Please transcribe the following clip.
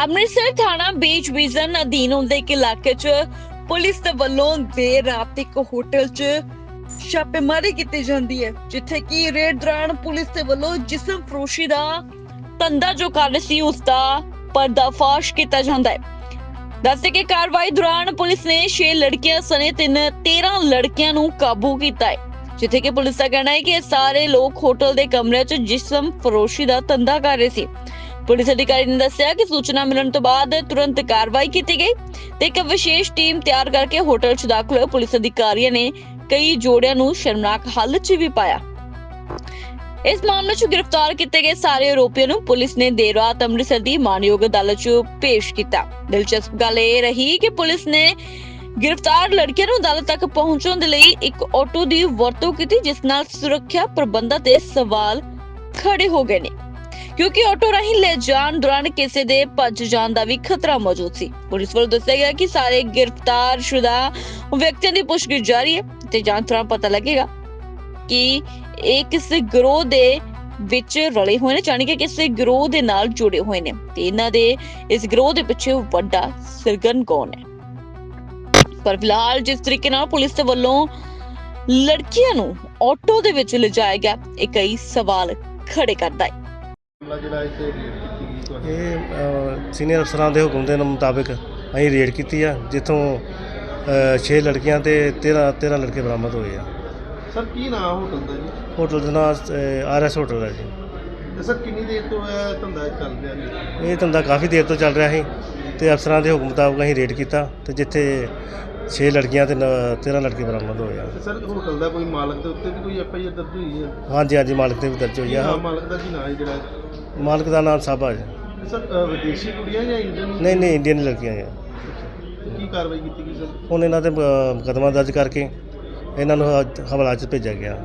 ਅੰਮ੍ਰਿਤਸਰ ਥਾਣਾ beach vision ਅਧੀਨ ਹੁੰਦੇ ਇੱਕ ਇਲਾਕੇ 'ਚ ਪੁਲਿਸ ਦੇ ਵੱਲੋਂ ਦੇਰ ਰਾਤ ਇੱਕ ਹੋਟਲ 'ਚ ਛਾਪੇਮਾਰੀ ਕੀਤੀ ਜਾਂਦੀ ਹੈ, ਜਿੱਥੇ ਕਿ ਰੇਡ ਦੌਰਾਨ ਪੁਲਿਸ ਦੇ ਵੱਲੋਂ ਜਿਸਮ ਫਰੋਸ਼ੀ ਦਾ ਧੰਦਾ ਜੋ ਕਰ ਸੀ, ਉਸ ਦਾ ਪਰਦਾਫਾਸ਼ ਕੀਤਾ ਜਾਂਦਾ ਹੈ। ਦੱਸਦੇ ਕਿ ਕਾਰਵਾਈ ਦੌਰਾਨ ਪੁਲਿਸ ਨੇ 6 ਲੜਕੀਆਂ ਸਣੇ ਤਿੰਨ 13 ਲੜਕੀਆਂ ਨੂੰ ਕਾਬੂ ਕੀਤਾ ਹੈ, ਜਿੱਥੇ ਕਿ ਪੁਲਿਸ ਦਾ ਕਹਿਣਾ ਹੈ ਕਿ ਇਹ ਸਾਰੇ ਲੋਕ ਹੋਟਲ ਦੇ ਕਮਰੇ 'ਚ ਜਿਸਮ ਫਰੋਸ਼ੀ ਦਾ ਧੰਦਾ ਕਰ ਰਹੇ ਸੀ। ਪੁਲਿਸ ਅਧਿਕਾਰੀ ਨੇ ਦੱਸਿਆ ਕਿ ਸੂਚਨਾ ਮਿਲਣ ਤੋਂ ਬਾਅਦ ਤੁਰੰਤ ਕਾਰਵਾਈ ਕੀਤੀ ਗਈ ਤੇ ਇੱਕ ਵਿਸ਼ੇਸ਼ ਟੀਮ ਤਿਆਰ ਕਰਕੇ ਹੋਟਲ 'ਚ ਦਾਖਲ ਹੋਏ ਪੁਲਿਸ ਅਧਿਕਾਰੀਆਂ ਨੇ ਕਈ ਜੋੜਿਆਂ ਨੂੰ ਸ਼ਰਮਨਾਕ ਹਾਲਤ 'ਚ ਵੀ ਪਾਇਆ। ਇਸ ਮਾਮਲੇ 'ਚ ਗ੍ਰਿਫਤਾਰ ਕੀਤੇ ਗਏ ਸਾਰੇ ਆਰੋਪੀਆਂ ਨੂੰ ਪੁਲਿਸ ਨੇ ਦੇਰ ਰਾਤ ਅੰਮ੍ਰਿਤਸਰ ਦੀ ਮਾਨਯੋਗ ਅਦਾਲਤ 'ਚ ਪੇਸ਼ ਕੀਤਾ। ਦਿਲਚਸਪ ਗੱਲ ਇਹ ਰਹੀ ਕਿ ਪੁਲਿਸ ਨੇ ਗ੍ਰਿਫਤਾਰ ਲੜਕੀਆਂ ਨੂੰ ਅਦਾਲਤ ਤੱਕ ਪਹੁੰਚਣ ਦੇ ਲਈ ਇੱਕ ਆਟੋ ਦੀ ਵਰਤੋਂ ਕੀਤੀ, ਜਿਸ ਨਾਲ ਸੁਰੱਖਿਆ ਪ੍ਰਬੰਧਾਂ ਤੇ ਸਵਾਲ ਖੜੇ ਹੋ ਗਏ ਨੇ। ਕਿਉਂਕਿ ਆਟੋ ਰਾਹੀਂ ਲੈ ਜਾਣ ਦੌਰਾਨ ਕਿਸੇ ਦੇ ਭੱਜ ਜਾਣ ਦਾ ਵੀ ਖਤਰਾ ਮੌਜੂਦ ਸੀ। ਪੁਲਿਸ ਵੱਲੋਂ ਦੱਸਿਆ ਗਿਆ ਕਿ ਸਾਰੇ ਗ੍ਰਿਫਤਾਰ ਸ਼ੁਦਾ ਵਿਅਕਤੀਆਂ ਦੀ ਪੁੱਛਗਿੱਛ ਜਾਰੀ ਹੈ ਤੇ ਜਾਂਚ ਦੌਰਾਨ ਪਤਾ ਲੱਗੇਗਾ ਕਿ ਇਹ ਕਿਸੇ ਗਰੋਹ ਦੇ ਵਿੱਚ ਰਲੇ ਹੋਏ ਨੇ, ਜਾਣੀ ਕਿ ਕਿਸੇ ਗਰੋਹ ਦੇ ਨਾਲ ਜੁੜੇ ਹੋਏ ਨੇ। ਤੇ ਇਹਨਾਂ ਦੇ ਇਸ ਗਰੋਹ ਦੇ ਪਿੱਛੇ ਵੱਡਾ ਸਰਗਨ ਕੌਣ ਹੈ? ਪਰ ਫਿਲਹਾਲ ਜਿਸ ਤਰੀਕੇ ਨਾਲ ਪੁਲਿਸ ਦੇ ਵੱਲੋਂ ਲੜਕੀਆਂ ਨੂੰ ਆਟੋ ਦੇ ਵਿੱਚ ਲਿਜਾਇਆ ਗਿਆ, ਇਹ ਕਈ ਸਵਾਲ ਖੜੇ ਕਰਦਾ ਹੈ। ਇਹ ਸੀਨੀਅਰ ਅਫਸਰਾਂ ਦੇ ਹੁਕਮ ਦੇ ਮੁਤਾਬਕ ਅਸੀਂ ਰੇਡ ਕੀਤੀ ਆ ਜਿੱਥੋਂ 6 ਲੜਕੀਆਂ ਤੇ 13 13 ਲੜਕੇ ਬਰਾਮਦ ਹੋਏ ਆ। ਸਰ ਕੀ ਨਾਮ ਹੋਟਲ ਦਾ ਜੀ? ਹੋਟਲ ਦਾ ਨਾਮ ਆਰਐਸ ਹੋਟਲ ਹੈ ਜੀ। ਤੇ ਸਰ ਕਿੰਨੀ ਦੇਰ ਤੋਂ ਇਹ ਧੰਦਾ ਚੱਲ ਰਿਹਾ ਜੀ? ਇਹ ਧੰਦਾ ਕਾਫੀ ਦੇਰ ਤੋਂ ਚੱਲ ਰਿਹਾ ਸੀ ਤੇ ਅਫਸਰਾਂ ਦੇ ਹੁਕਮ ਮੁਤਾਬਕ ਅਸੀਂ ਰੇਡ ਕੀਤਾ ਤੇ ਜਿੱਥੇ 6 ਲੜਕੀਆਂ ਤੇ 13 ਲੜਕੇ ਬਰਾਮਦ ਹੋਏ ਆ। ਸਰ ਹੋਟਲ ਦਾ ਕੋਈ ਮਾਲਕ ਦੇ ਉੱਤੇ ਵੀ ਕੋਈ ਐਫ ਆਈ ਆਰ ਦਰਜ ਹੋਈ ਹੈ? ਹਾਂਜੀ ਹਾਂਜੀ ਮਾਲਕ ਤੇ ਵੀ ਦਰਜ ਹੋਈ ਆ। ਮਾਲਕ ਦਾ ਕੀ ਨਾਮ ਹੈ ਜਿਹੜਾ? ਮਾਲਕ ਦਾ ਨਾਮ ਸਾਬਾ ਜੀ। ਤੇ ਸਰ ਵਿਦੇਸ਼ੀ ਕੁੜੀਆਂ ਜਾਂ ਇੰਡੀਅਨ ਨਹੀਂ ਨਹੀਂ ਇੰਡੀਅਨ ਲੜਕੀਆਂ ਆ। ਕੀ ਕਾਰਵਾਈ ਕੀਤੀ ਗਈ ਸਰ? ਹੁਣ ਇਹਨਾਂ ਤੇ ਮੁਕਦਮਾ ਦਰਜ ਕਰਕੇ ਇਹਨਾਂ ਨੂੰ ਹਵਾਲਾ 'ਚ ਭੇਜਿਆ ਗਿਆ।